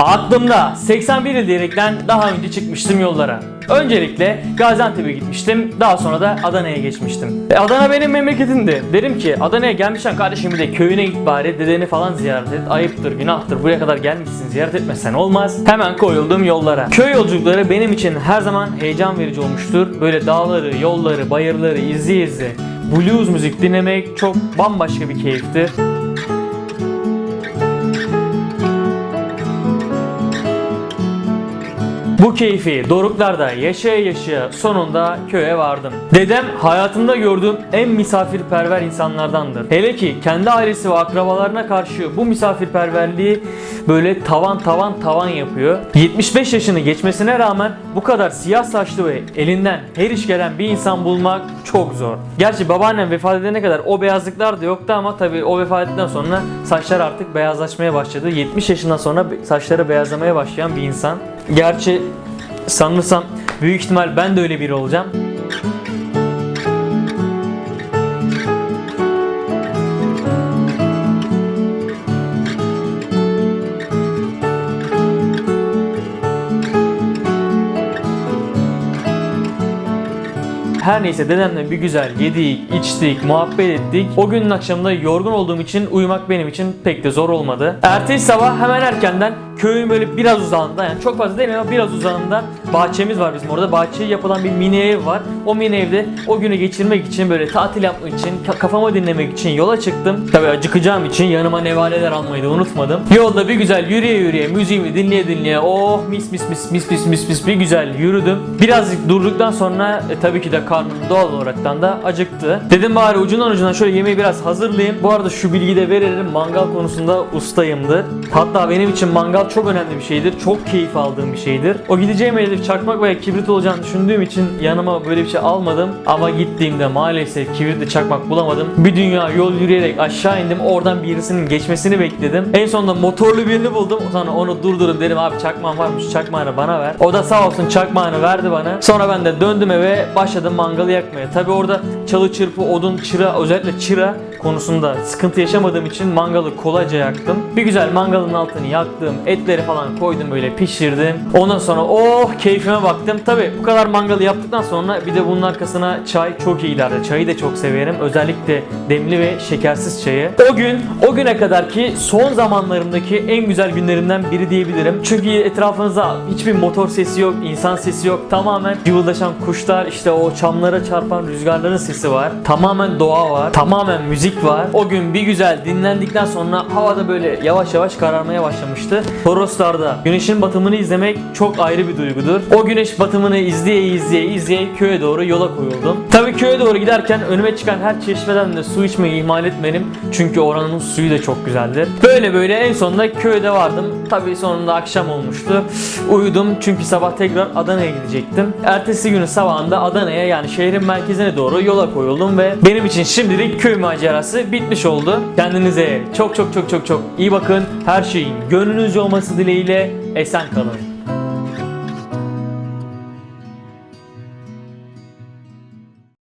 Aklımda 81 il diyerekten daha önce çıkmıştım yollara. Öncelikle Gaziantep'e gitmiştim. Daha sonra da Adana'ya geçmiştim. E, Adana benim memleketimdi. Dedim ki Adana'ya gelmişken kardeşim bir de köyüne git bari dedeni falan ziyaret et. Ayıptır, günahtır. Buraya kadar gelmişsin ziyaret etmesen olmaz. Hemen koyuldum yollara. Köy yolculukları benim için her zaman heyecan verici olmuştur. Böyle dağları, yolları, bayırları izleye izleye blues müzik dinlemek çok bambaşka bir keyifti. Bu keyfi doruklarda yaşaya yaşaya sonunda köye vardım. Dedem hayatımda gördüğüm en misafirperver insanlardandır. Hele ki kendi ailesi ve akrabalarına karşı bu misafirperverliği böyle tavan tavan tavan yapıyor. 75 yaşını geçmesine rağmen bu kadar siyah saçlı ve elinden her iş gelen bir insan bulmak çok zor. Gerçi babaannem vefat edene kadar o beyazlıklar da yoktu ama tabii o vefat ettikten sonra saçlar artık beyazlaşmaya başladı. 70 yaşından sonra saçları beyazlamaya başlayan bir insan. Gerçi sanırsam büyük ihtimal ben de öyle biri olacağım. Her neyse dedemle bir güzel yedik, içtik, muhabbet ettik. O günün akşamında yorgun olduğum için uyumak benim için pek de zor olmadı. Ertesi sabah hemen erkenden köyün böyle biraz uzağında yani çok fazla değil ama biraz uzağında bahçemiz var bizim orada. Bahçeye yapılan bir mini ev var. O mini evde o günü geçirmek için böyle tatil yapmak için, ka- kafamı dinlemek için yola çıktım. Tabii acıkacağım için yanıma nevaleler almayı da unutmadım. Yolda bir güzel yürüye yürüye müziğimi dinleye dinleye oh mis mis mis mis mis mis mis bir güzel yürüdüm. Birazcık durduktan sonra e, tabii ki de karnım doğal olaraktan da acıktı. Dedim bari ucundan ucundan şöyle yemeği biraz hazırlayayım. Bu arada şu bilgiyi de verelim mangal konusunda ustayımdır. Hatta benim için mangal çok önemli bir şeydir. Çok keyif aldığım bir şeydir. O gideceğim yerde çakmak veya kibrit olacağını düşündüğüm için yanıma böyle bir şey almadım. Ama gittiğimde maalesef kibritli çakmak bulamadım. Bir dünya yol yürüyerek aşağı indim. Oradan birisinin geçmesini bekledim. En sonunda motorlu birini buldum. Sonra onu durdurup dedim abi çakmağın varmış çakmağını bana ver. O da sağ olsun çakmağını verdi bana. Sonra ben de döndüm eve başladım mangalı yakmaya. Tabi orada çalı çırpı, odun, çıra özellikle çıra konusunda sıkıntı yaşamadığım için mangalı kolayca yaktım. Bir güzel mangalın altını yaktım. Etleri falan koydum böyle pişirdim. Ondan sonra oh keyfime baktım. Tabi bu kadar mangalı yaptıktan sonra bir de bunun arkasına çay çok iyi giderdi. Çayı da çok severim. Özellikle demli ve şekersiz çayı. O gün o güne kadar ki son zamanlarımdaki en güzel günlerimden biri diyebilirim. Çünkü etrafınızda hiçbir motor sesi yok, insan sesi yok. Tamamen cıvıldaşan kuşlar, işte o çamlara çarpan rüzgarların sesi var. Tamamen doğa var. Tamamen müzik var. O gün bir güzel dinlendikten sonra havada böyle yavaş yavaş kararmaya başlamıştı. Toroslar'da güneşin batımını izlemek çok ayrı bir duygudur. O güneş batımını izleye izleye izleye köye doğru yola koyuldum. Tabii köye doğru giderken önüme çıkan her çeşmeden de su içmeyi ihmal etmedim. Çünkü oranın suyu da çok güzeldir. Böyle böyle en sonunda köyde vardım. Tabii sonunda akşam olmuştu. Uyudum çünkü sabah tekrar Adana'ya gidecektim. Ertesi günü sabahında Adana'ya yani şehrin merkezine doğru yola koyuldum ve benim için şimdilik köy macerası bitmiş oldu. Kendinize çok çok çok çok çok iyi bakın. Her şeyin gönlünüzce olması dileğiyle esen kalın.